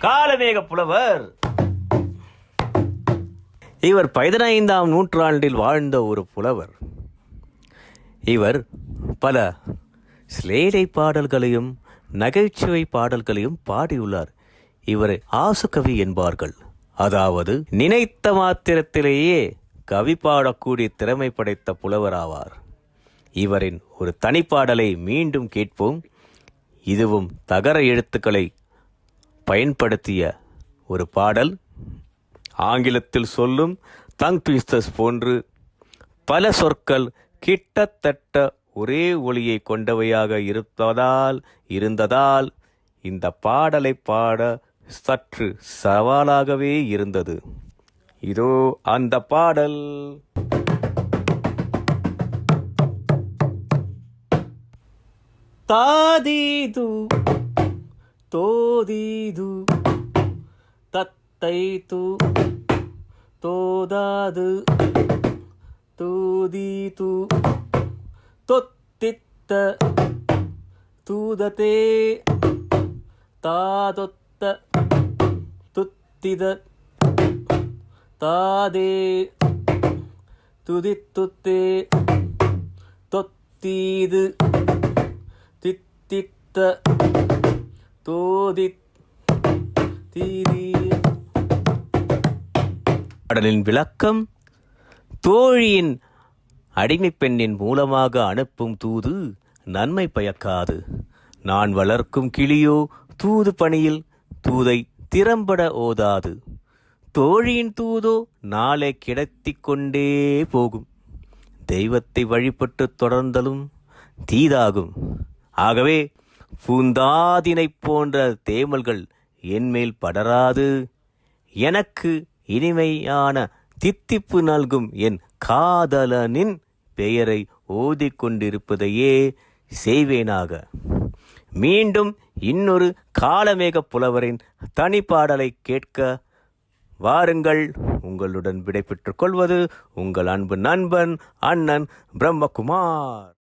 காலமேக புலவர். இவர் பதினைந்தாம் நூற்றாண்டில் வாழ்ந்த ஒரு புலவர். இவர் பல ஸ்லேடை பாடல்களையும் நகைச்சுவை பாடல்களையும் பாடியுள்ளார். இவரை ஆசுகவி என்பார்கள். அதாவது நினைத்த மாத்திரத்திலேயே கவி பாடக்கூடிய திறமை படைத்த புலவராவார் இவரின் ஒரு தனிப்பாடலை மீண்டும் கேட்போம். இதுவும் தகர எழுத்துக்களை பயன்படுத்திய ஒரு பாடல் ஆங்கிலத்தில் சொல்லும் தங் ட்விஸ்டர்ஸ் போன்று பல சொற்கள் கிட்டத்தட்ட ஒரே ஒளியை கொண்டவையாக இருப்பதால் இருந்ததால் இந்த பாடலை பாட சற்று சவாலாகவே இருந்தது. இதோ அந்த பாடல். தாதீது トディドゥ、タッタイトゥ、トダドゥ、トディトゥ、トッテッタ、トゥダテ、タドッタ、トッティダ、タデ、トディトテ、トッティドゥ、ティッティッタ、தோதி தீதி. பாடலின் விளக்கம் தோழியின் அடிமை பெண்ணின் மூலமாக அனுப்பும் தூது நன்மை பயக்காது. நான் வளர்க்கும் கிளியோ தூது பணியில் தூதை திறம்பட ஓதாது. தோழியின் தூதோ நாளை கிடத்திக் கொண்டே போகும். தெய்வத்தை வழிபட்டு தொடர்ந்தலும் தீதாகும். ஆகவே பூந்தாதினைப் போன்ற தேமல்கள் என்மேல் படராது. எனக்கு இனிமையான தித்திப்பு நல்கும் என் காதலனின் பெயரை ஓதிக்கொண்டிருப்பதையே செய்வேனாக. மீண்டும் இன்னொரு காலமேக புலவரின் தனிப்பாடலை கேட்க வாருங்கள். உங்களுடன் விடைபெற்றுக் கொள்வது உங்கள் அன்பு நண்பன் அண்ணன் பிரம்மகுமார்.